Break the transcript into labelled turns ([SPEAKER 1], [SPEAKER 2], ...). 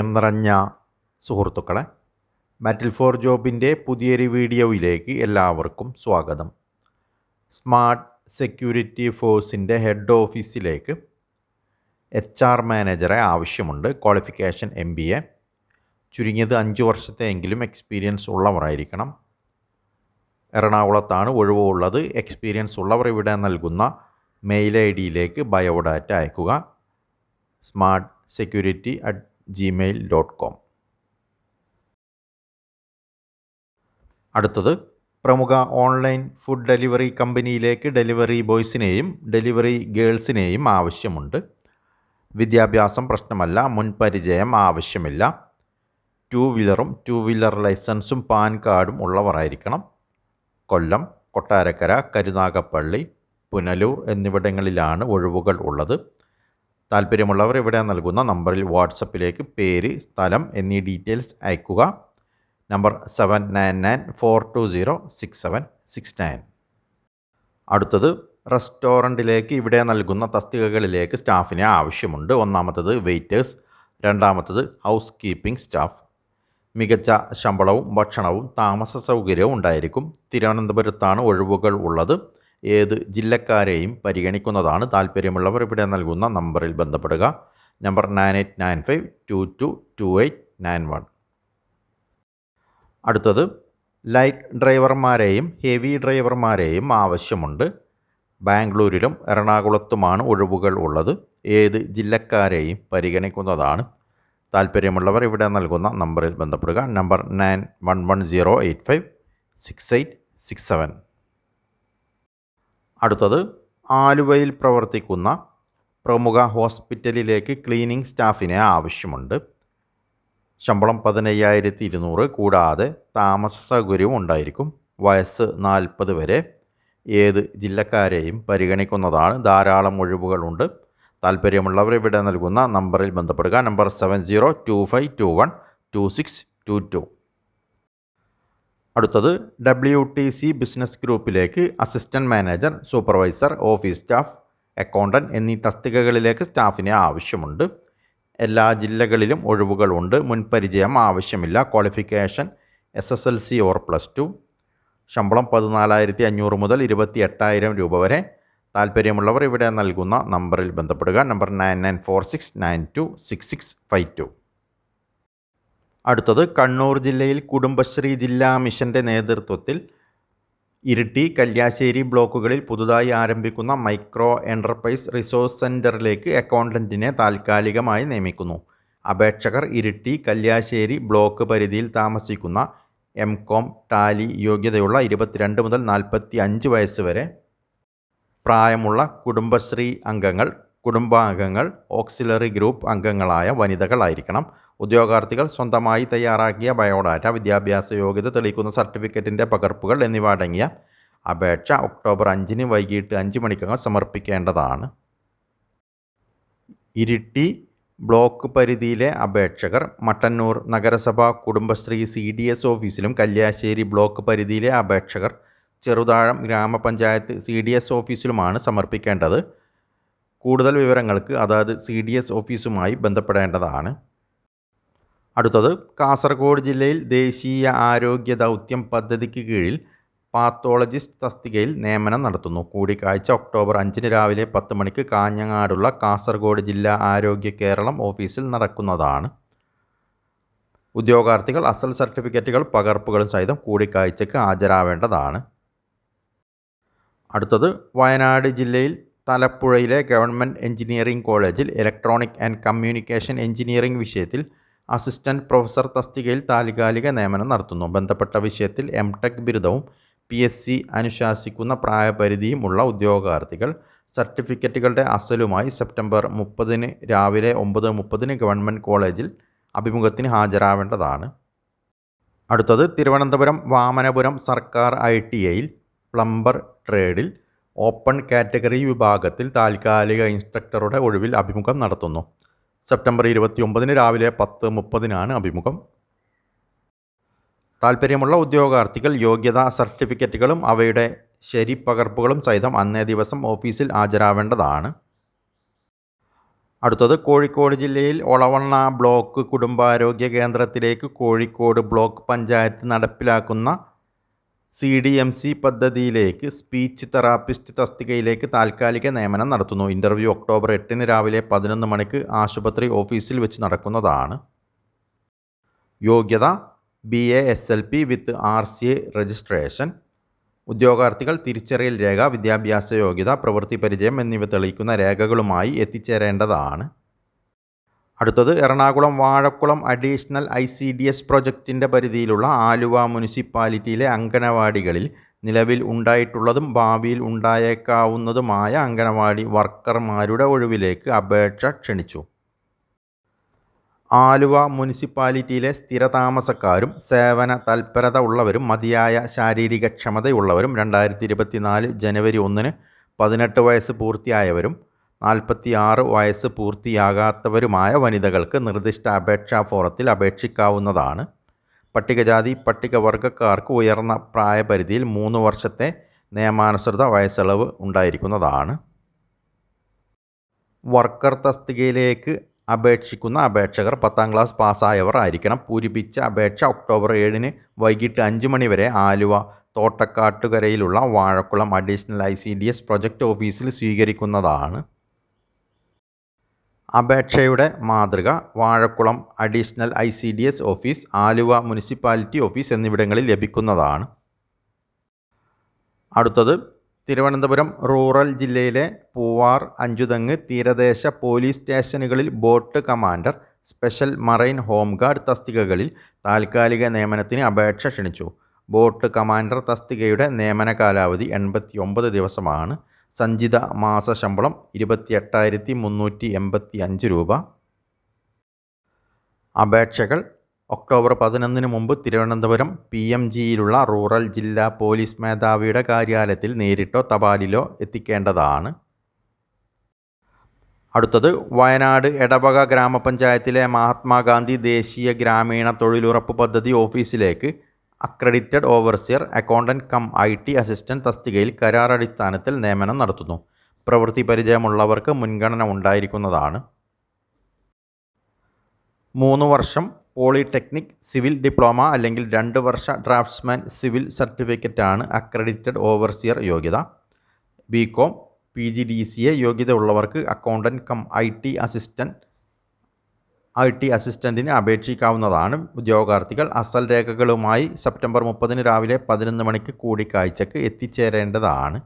[SPEAKER 1] പ്രിയം നിറഞ്ഞ സുഹൃത്തുക്കളെ ബാറ്റിൽ ഫോർ ജോബിന്റെ പുതിയൊരു വീഡിയോയിലേക്ക് എല്ലാവർക്കും സ്വാഗതം. സ്മാർട്ട് സെക്യൂരിറ്റി ഫോഴ്സിന്റെ ഹെഡ് ഓഫീസിലേക്ക് എച്ച് ആർ മാനേജറെ ആവശ്യമുണ്ട് ക്വാളിഫിക്കേഷൻ എം ബി എ ചുരുങ്ങിയത് അഞ്ച് വർഷത്തെയെങ്കിലും എക്സ്പീരിയൻസ് ഉള്ളവരായിരിക്കണം. എറണാകുളത്താണ് ഒഴിവുള്ളത് എക്സ്പീരിയൻസ് ഉള്ളവർ ഇവിടെ നൽകുന്ന മെയിൽ ഐ ഡിയിലേക്ക് ബയോഡാറ്റ അയക്കുക. Smart security at Gmail dot com അടുത്തത് പ്രമുഖ ഓൺലൈൻ ഫുഡ് ഡെലിവറി കമ്പനിയിലേക്ക് ഡെലിവറി ബോയ്സിനെയും ഡെലിവറി ഗേൾസിനെയും ആവശ്യമുണ്ട്. വിദ്യാഭ്യാസം പ്രശ്നമല്ല മുൻപരിചയം ആവശ്യമില്ല. ടു വീലറും ടു വീലർ ലൈസൻസും പാൻ കാർഡും ഉള്ളവരായിരിക്കണം. കൊല്ലം കൊട്ടാരക്കര കരുനാഗപ്പള്ളി പുനലൂർ എന്നിവിടങ്ങളിലാണ് ഒഴിവുകൾ ഉള്ളത്. താല്പര്യമുള്ളവർ ഇവിടെ നൽകുന്ന നമ്പറിൽ വാട്സപ്പിലേക്ക് പേര് സ്ഥലം എന്നീ ഡീറ്റെയിൽസ് അയക്കുക. Number seven nine nine four two zero six seven six nine അടുത്തത് റെസ്റ്റോറന്റിലേക്ക് ഇവിടെ നൽകുന്ന തസ്തികകളിലേക്ക് സ്റ്റാഫിനെ ആവശ്യമുണ്ട്. ഒന്നാമത്തത് വെയിറ്റേഴ്സ് രണ്ടാമത്തത് ഹൗസ് കീപ്പിംഗ് സ്റ്റാഫ്. മികച്ച ശമ്പളവും ഭക്ഷണവും താമസ സൗകര്യവും ഉണ്ടായിരിക്കും. തിരുവനന്തപുരത്താണ് ഒഴിവുകൾ ഉള്ളത്. ഏത് ജില്ലക്കാരെയും പരിഗണിക്കുന്നതാണ്. താല്പര്യമുള്ളവർ ഇവിടെ നൽകുന്ന നമ്പറിൽ ബന്ധപ്പെടുക. Number nine eight nine five two two two eight nine one. അടുത്തത് ലൈറ്റ് ഡ്രൈവർമാരെയും ഹെവി ഡ്രൈവർമാരെയും ആവശ്യമുണ്ട്. ബാംഗ്ലൂരിലും എറണാകുളത്തുമാണ് ഒഴിവുകൾ ഉള്ളത്. ഏത് ജില്ലക്കാരെയും പരിഗണിക്കുന്നതാണ്. താല്പര്യമുള്ളവർ ഇവിടെ നൽകുന്ന നമ്പറിൽ ബന്ധപ്പെടുക. Number nine one one zero eight five six eight six seven. അടുത്തത് ആലുവയിൽ പ്രവർത്തിക്കുന്ന പ്രമുഖ ഹോസ്പിറ്റലിലേക്ക് ക്ലീനിങ് സ്റ്റാഫിനെ ആവശ്യമുണ്ട്. ശമ്പളം പതിനയ്യായിരത്തി ഇരുന്നൂറ് കൂടാതെ താമസ സൗകര്യവും ഉണ്ടായിരിക്കും. വയസ്സ് നാൽപ്പത് വരെ. ഏത് ജില്ലക്കാരെയും പരിഗണിക്കുന്നതാണ്. ധാരാളം ഒഴിവുകളുണ്ട്. താല്പര്യമുള്ളവർ ഇവിടെ നൽകുന്ന നമ്പറിൽ ബന്ധപ്പെടുക. Number seven zero two five two one two six two two. അടുത്തത് ഡബ്ല്യു ടി സി ബിസിനസ് ഗ്രൂപ്പിലേക്ക് assistant manager supervisor office staff accountant എന്നീ തസ്തികകളിലേക്ക് സ്റ്റാഫിനെ ആവശ്യമുണ്ട്. എല്ലാ ജില്ലകളിലും ഒഴിവുകളുണ്ട് മുൻപരിചയം ആവശ്യമില്ല. Qualification S S L C or plus two ശമ്പളം പതിനാലായിരത്തി അഞ്ഞൂറ് മുതൽ ഇരുപത്തി എട്ടായിരം രൂപ വരെ. താല്പര്യമുള്ളവർ ഇവിടെ നൽകുന്ന നമ്പറിൽ ബന്ധപ്പെടുക. Number nine nine four six nine two six six five two അടുത്തത് കണ്ണൂർ ജില്ലയിൽ കുടുംബശ്രീ ജില്ലാ മിഷന്റെ നേതൃത്വത്തിൽ ഇരിട്ടി കല്യാശ്ശേരി ബ്ലോക്കുകളിൽ പുതുതായി ആരംഭിക്കുന്ന മൈക്രോ എന്റർപ്രൈസ് റിസോഴ്സ് സെന്ററിലേക്ക് അക്കൗണ്ടന്റിനെ താൽക്കാലികമായി നിയമിക്കുന്നു. അപേക്ഷകർ ഇരിട്ടി കല്യാശ്ശേരി ബ്ലോക്ക് പരിധിയിൽ താമസിക്കുന്ന എം കോം ടാലി യോഗ്യതയുള്ള ഇരുപത്തിരണ്ട് മുതൽ നാൽപ്പത്തി അഞ്ച് വയസ്സ് വരെ പ്രായമുള്ള കുടുംബശ്രീ അംഗങ്ങൾ കുടുംബാംഗങ്ങൾ ഓക്സിലറി ഗ്രൂപ്പ് അംഗങ്ങളായ വനിതകളായിരിക്കണം. ഉദ്യോഗാർത്ഥികൾ സ്വന്തമായി തയ്യാറാക്കിയ ബയോഡാറ്റ വിദ്യാഭ്യാസ യോഗ്യത തെളിയിക്കുന്ന സർട്ടിഫിക്കറ്റിന്റെ പകർപ്പുകൾ എന്നിവ അടങ്ങിയ അപേക്ഷ ഒക്ടോബർ അഞ്ചിന് വൈകിട്ട് അഞ്ച് മണിക്കകം സമർപ്പിക്കേണ്ടതാണ്. ഇരിട്ടി ബ്ലോക്ക് പരിധിയിലെ അപേക്ഷകർ മട്ടന്നൂർ നഗരസഭ കുടുംബശ്രീ സി ഡി എസ് ഓഫീസിലും കല്യാശ്ശേരി ബ്ലോക്ക് പരിധിയിലെ അപേക്ഷകർ ചെറുതാഴം ഗ്രാമപഞ്ചായത്ത് സി ഡി എസ് ഓഫീസിലുമാണ് സമർപ്പിക്കേണ്ടത്. കൂടുതൽ വിവരങ്ങൾക്ക് അതായത് സി ഡി എസ് ഓഫീസുമായി ബന്ധപ്പെടേണ്ടതാണ്. അടുത്തത് കാസർഗോഡ് ജില്ലയിൽ ദേശീയ ആരോഗ്യ ദൗത്യം പദ്ധതിക്ക് കീഴിൽ പാത്തോളജിസ്റ്റ് തസ്തികയിൽ നിയമനം നടത്തുന്നു. കൂടിക്കാഴ്ച ഒക്ടോബർ അഞ്ചിന് രാവിലെ പത്ത് മണിക്ക് കാഞ്ഞങ്ങാടുള്ള കാസർഗോഡ് ജില്ലാ ആരോഗ്യ കേരളം ഓഫീസിൽ നടക്കുന്നതാണ്. ഉദ്യോഗാർത്ഥികൾ അസൽ സർട്ടിഫിക്കറ്റുകൾ പകർപ്പുകളും സഹിതം കൂടിക്കാഴ്ചയ്ക്ക് ഹാജരാവേണ്ടതാണ്. അടുത്തത് വയനാട് ജില്ലയിൽ തലപ്പുഴയിലെ ഗവൺമെന്റ് എഞ്ചിനീയറിംഗ് കോളേജിൽ ഇലക്ട്രോണിക് ആൻഡ് കമ്മ്യൂണിക്കേഷൻ എഞ്ചിനീയറിംഗ് വിഷയത്തിൽ അസിസ്റ്റന്റ് പ്രൊഫസർ തസ്തികയിൽ താൽക്കാലിക നിയമനം നടത്തുന്നു. ബന്ധപ്പെട്ട വിഷയത്തിൽ എം ടെക് ബിരുദവും പി എസ് സി അനുശാസിക്കുന്ന പ്രായപരിധിയും ഉള്ള ഉദ്യോഗാർത്ഥികൾ സർട്ടിഫിക്കറ്റുകളുടെ അസലുമായി സെപ്റ്റംബർ മുപ്പതിന് രാവിലെ ഒമ്പത് മുപ്പതിന് ഗവൺമെന്റ് കോളേജിൽ അഭിമുഖത്തിന് ഹാജരാവേണ്ടതാണ്. അടുത്തത് തിരുവനന്തപുരം വാമനപുരം സർക്കാർ ഐ ടി ഐയിൽ പ്ലംബർ ട്രേഡിൽ ഓപ്പൺ കാറ്റഗറി വിഭാഗത്തിൽ താൽക്കാലിക ഇൻസ്ട്രക്ടറുടെ ഒഴിവിൽ അഭിമുഖം നടത്തുന്നു. സെപ്റ്റംബർ ഇരുപത്തി ഒമ്പതിന് രാവിലെ പത്ത് മുപ്പതിനാണ് അഭിമുഖം. താൽപ്പര്യമുള്ള ഉദ്യോഗാർത്ഥികൾ യോഗ്യതാ സർട്ടിഫിക്കറ്റുകളും അവയുടെ ശരിപ്പകർപ്പുകളും സഹിതം അന്നേ ദിവസം ഓഫീസിൽ ഹാജരാവേണ്ടതാണ്. അടുത്തത് കോഴിക്കോട് ജില്ലയിൽ ഒളവണ്ണ ബ്ലോക്ക് കുടുംബാരോഗ്യ കേന്ദ്രത്തിലേക്ക് കോഴിക്കോട് ബ്ലോക്ക് പഞ്ചായത്ത് നടപ്പിലാക്കുന്ന സി ഡി എം സി പദ്ധതിയിലേക്ക് സ്പീച്ച് തെറാപ്പിസ്റ്റ് തസ്തികയിലേക്ക് താൽക്കാലിക നിയമനം നടത്തുന്നു. ഇന്റർവ്യൂ ഒക്ടോബർ എട്ടിന് രാവിലെ പതിനൊന്ന് മണിക്ക് ആശുപത്രി ഓഫീസിൽ വെച്ച് നടക്കുന്നതാണ്. യോഗ്യത B A S L P with R C A registration ഉദ്യോഗാർത്ഥികൾ തിരിച്ചറിയൽ രേഖ വിദ്യാഭ്യാസ യോഗ്യത പ്രവൃത്തി പരിചയം എന്നിവ തെളിയിക്കുന്ന രേഖകളുമായി എത്തിച്ചേരേണ്ടതാണ്. അടുത്തത് Ernakulam Vazhakkulam additional I C D S പ്രൊജക്റ്റിന്റെ പരിധിയിലുള്ള ആലുവ മുനിസിപ്പാലിറ്റിയിലെ അങ്കണവാടികളിൽ നിലവിൽ ഉണ്ടായിട്ടുള്ളതും ഭാവിയിൽ ഉണ്ടായേക്കാവുന്നതുമായ അങ്കണവാടി വർക്കർമാരുടെ ഒഴിവിലേക്ക് അപേക്ഷ ക്ഷണിച്ചു. ആലുവ മുനിസിപ്പാലിറ്റിയിലെ സ്ഥിരതാമസക്കാരും സേവന തൽപരത ഉള്ളവരും മതിയായ ശാരീരിക ക്ഷമതയുള്ളവരും രണ്ടായിരത്തി ഇരുപത്തിനാല് ജനുവരി ഒന്നിന് പതിനെട്ട് വയസ്സ് പൂർത്തിയായവരും നാൽപ്പത്തി ആറ് വയസ്സ് പൂർത്തിയാകാത്തവരുമായ വനിതകൾക്ക് നിർദ്ദിഷ്ട അപേക്ഷാ ഫോറത്തിൽ അപേക്ഷിക്കാവുന്നതാണ്. പട്ടികജാതി പട്ടികവർഗക്കാർക്ക് ഉയർന്ന പ്രായപരിധിയിൽ മൂന്ന് വർഷത്തെ നിയമാനുസൃത വയസ്സളവ് ഉണ്ടായിരിക്കുന്നതാണ്. വർക്കർ തസ്തികയിലേക്ക് അപേക്ഷിക്കുന്ന അപേക്ഷകർ പത്താം ക്ലാസ് പാസ്സായവർ ആയിരിക്കണം. പൂരിപ്പിച്ച അപേക്ഷ ഒക്ടോബർ ഏഴിന് വൈകിട്ട് അഞ്ച് മണിവരെ Aluva തോട്ടക്കാട്ടുകരയിലുള്ള Vazhakkulam additional I C D S project ഓഫീസിൽ സ്വീകരിക്കുന്നതാണ്. അപേക്ഷയുടെ മാതൃക Vazhakkulam additional I C D S office Aluva municipality office എന്നിവിടങ്ങളിൽ ലഭിക്കുന്നതാണ്. അടുത്തത് തിരുവനന്തപുരം റൂറൽ ജില്ലയിലെ പൂവാർ അഞ്ചുതങ്ങ് തീരദേശ പോലീസ് സ്റ്റേഷനുകളിൽ boat commander special marine home guard തസ്തികകളിൽ താൽക്കാലിക നിയമനത്തിന് അപേക്ഷ ക്ഷണിച്ചു. ബോട്ട് കമാൻഡർ തസ്തികയുടെ നിയമന കാലാവധി എൺപത്തി ദിവസമാണ്. സഞ്ചിത മാസ ശമ്പളം ഇരുപത്തി എട്ടായിരത്തി മുന്നൂറ്റി എൺപത്തി അഞ്ച് രൂപ. അപേക്ഷകൾ ഒക്ടോബർ പതിനൊന്നിന് മുമ്പ് തിരുവനന്തപുരം പി എം ജിയിലുള്ള റൂറൽ ജില്ലാ പോലീസ് മേധാവിയുടെ കാര്യാലയത്തിൽ നേരിട്ടോ തപാലിലോ എത്തിക്കേണ്ടതാണ്. അടുത്തത് വയനാട് എടവക ഗ്രാമപഞ്ചായത്തിലെ മഹാത്മാഗാന്ധി ദേശീയ ഗ്രാമീണ തൊഴിലുറപ്പ് പദ്ധതി ഓഫീസിലേക്ക് accredited overseer accountant cum I T assistant തസ്തികയിൽ കരാറടിസ്ഥാനത്തിൽ നിയമനം നടത്തുന്നു. പ്രവൃത്തി പരിചയമുള്ളവർക്ക് മുൻഗണന ഉണ്ടായിരിക്കുന്നതാണ്. മൂന്ന് വർഷം പോളിടെക്നിക് സിവിൽ ഡിപ്ലോമ അല്ലെങ്കിൽ രണ്ട് വർഷ ഡ്രാഫ്റ്റ്സ്മാൻ സിവിൽ സർട്ടിഫിക്കറ്റാണ് അക്രഡിറ്റഡ് ഓവർസിയർ യോഗ്യത. B com P G D C A യോഗ്യത ഉള്ളവർക്ക് accountant cum I T assistant I T അസിസ്റ്റന്റിന് അപേക്ഷിക്കാവുന്നതാണ്. ഉദ്യോഗാർത്ഥികൾ അസൽ രേഖകളുമായി സെപ്റ്റംബർ മുപ്പതിന് രാവിലെ പതിനൊന്ന് മണിക്ക് കൂടിക്കാഴ്ചക്ക് എത്തിച്ചേരേണ്ടതാണ്.